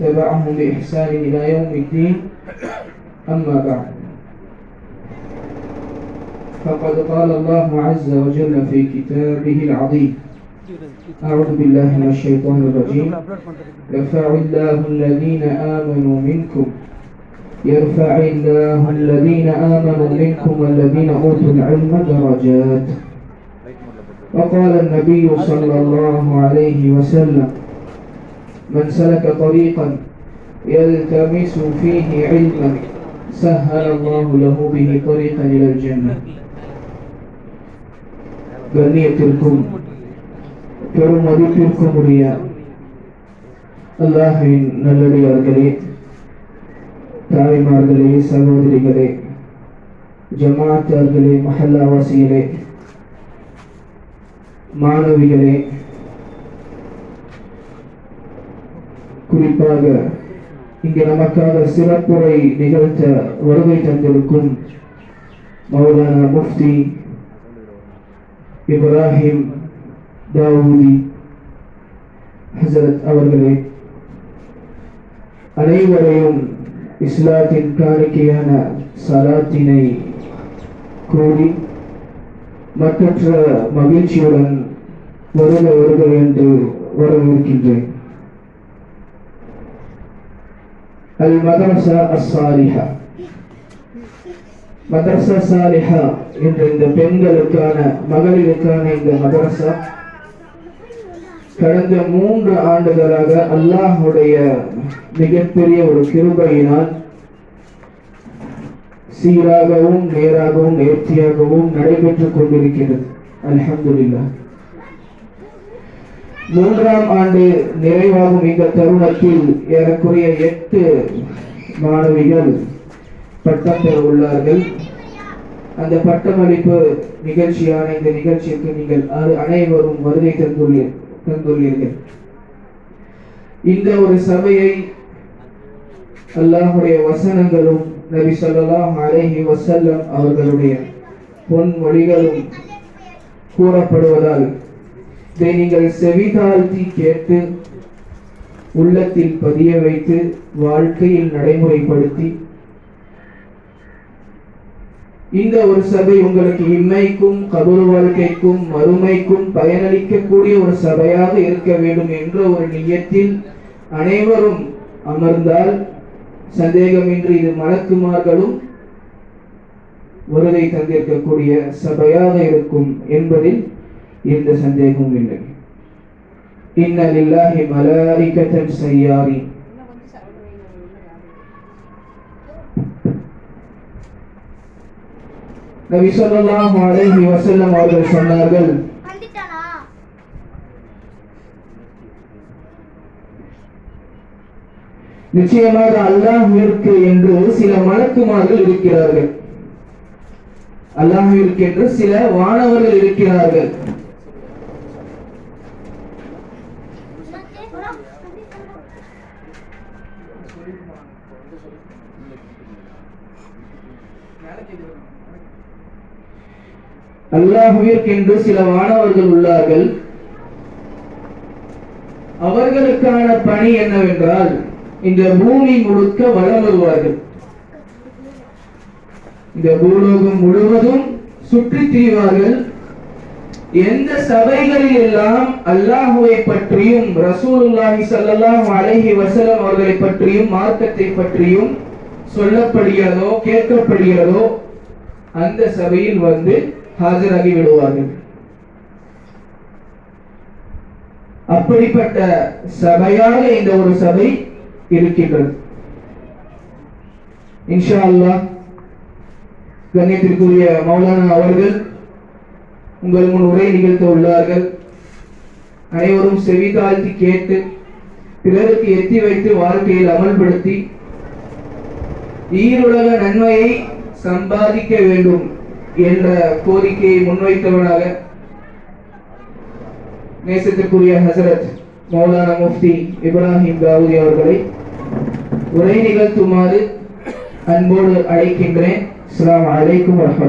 تبعهم بإحسان إلى يوم الدين. أما بعد. فقد قال الله عز وجل في كتابه العظيم. أعوذ بالله من الشيطان الرجيم. يرفع الله الذين آمنوا منكم. يرفع الله الذين آمنوا منكم والذين أوتوا العلم درجات. وقال النبي صلى الله عليه وسلم من سلك طريقا يلتمس فيه علما سهل الله له به طريقا إلى الجنة கண்ணியத்திற்கும் பெரும் மதிப்பிற்கும் உரிய அல்லாஹின் நல்லடியார்களே தாய்மார்களே சகோதரிகளே ஜமாத்தார்களே மஹல்லாவாசிகளே மாணவிகளே குறிப்பாக இங்கே நமக்காக சிறப்புரை நிகழ்த்த வருகை தந்திருக்கும் மௌலானா முஃப்தி இப்ராஹிம் தாவூதி ஹசரத் அவர்களே அனைவரையும் இஸ்லாத்தின் காணிக்கையான சலாத்தினை கூறி மற்ற மகிழ்ச்சியுடன் வருக வருக என்று வரவிருக்கின்றேன் அல் الصالحة அஸ்ஸாலிஹா மதரசா சாலிஹா என்ற இந்த பெண்களுக்கான மகளிருக்கான இந்த மதரசா கடந்த மூன்று ஆண்டுகளாக அல்லாஹுடைய மிகப்பெரிய ஒரு கிருபையினால் சீராகவும் நேராகவும் நேர்த்தியாகவும் நடைபெற்றுக் கொண்டிருக்கிறது. அலமதுல்லா மூன்றாம் ஆண்டு நிறைவாகும் இந்த தருணத்தில் ஏறக்குறைய எட்டு மாணவிகள் பட்டம் பெற உள்ளார்கள். அந்த பட்டமளிப்பு நிகழ்ச்சியான இந்த நிகழ்ச்சிக்கு நீங்கள் அனைவரும் வருகை தந்துள்ளீர் தந்துள்ளீர்கள். இந்த ஒரு சபையை அல்லாஹுடைய வசனங்களும் நபி சொல்லலாம் அலைஹி வசல்லம் அவர்களுடைய பொன்மொழிகளும் கூறப்படுவதால் இதை நீங்கள் செவிதாழ்த்தி கேட்டு உள்ளத்தில் பதிய வைத்து வாழ்க்கையில் நடைமுறைப்படுத்தி இந்த ஒரு சபை உங்களுக்கு இம்மைக்கும் கபூர் வாழ்க்கைக்கும் மறுமைக்கும் பயனளிக்கக்கூடிய ஒரு சபையாக இருக்க வேண்டும் என்ற ஒரு நியத்தில் அனைவரும் அமர்ந்தால் சந்தேகமின்றி இது மலக்குமார்களும் வருகை தந்திருக்கக்கூடிய சபையாக இருக்கும் என்பதில் எந்த சந்தேகமும் இல்லை. இன்ன லில்லாஹி மலாயிகத்தன் சய்யாரி. நபி ஸல்லல்லாஹு அலைஹி வஸல்லம் அவர்கள் சொன்னார்கள் நிச்சயமாக அல்லாஹ்விற்கு என்று சில மலக்குமார்கள் இருக்கிறார்கள். அல்லாஹ்விற்கு என்று சில வானவர்கள் இருக்கிறார்கள். அல்லாஹ்விற்கு சில மாணவர்கள் உள்ளார்கள். அவர்களுக்கான பணி என்னவென்றால் இந்த பூமி முழுக்க வளம் வருவார்கள். இந்த பூலோகம் முழுவதும் சுற்றி திரிவார்கள். எந்த சபைகளில் எல்லாம் அல்லாஹுவை பற்றியும் ரசூலுல்லாஹி ஸல்லல்லாஹு அலைஹி வஸல்லம் அவர்களை பற்றியும் மார்க்கத்தை பற்றியும் சொல்லப்படுகிறதோ கேட்கப்படுகிறதோ அந்த சபையில் வந்து ஹாஜராகி விடுவார்கள். அப்படிப்பட்ட சபையாக இந்த ஒரு சபை இருக்கின்றது. இன்ஷா அல்லாஹ் கண்ணியத்திற்குரிய மௌலானா அவர்கள் உங்கள் முன் உரை நிகழ்த்த உள்ளார்கள். அனைவரும் செவி தாழ்த்தி கேட்டு பிறருக்கு எத்தி வைத்து வாழ்க்கையில் அமல்படுத்தி ஈருலக நன்மையை சம்பாதிக்க வேண்டும் என்ற கோரிக்கையை முன்வைத்தவனாக நேசத்திற்குரிய ஹசரத் மௌலானா முஃப்தி இப்ராஹிம் தாவூதி அவர்களை உரை நிகழ்த்துமாறு அன்போடு அழைக்கின்றேன். அஸ்ஸலாமு அலைக்கும் வரமத்து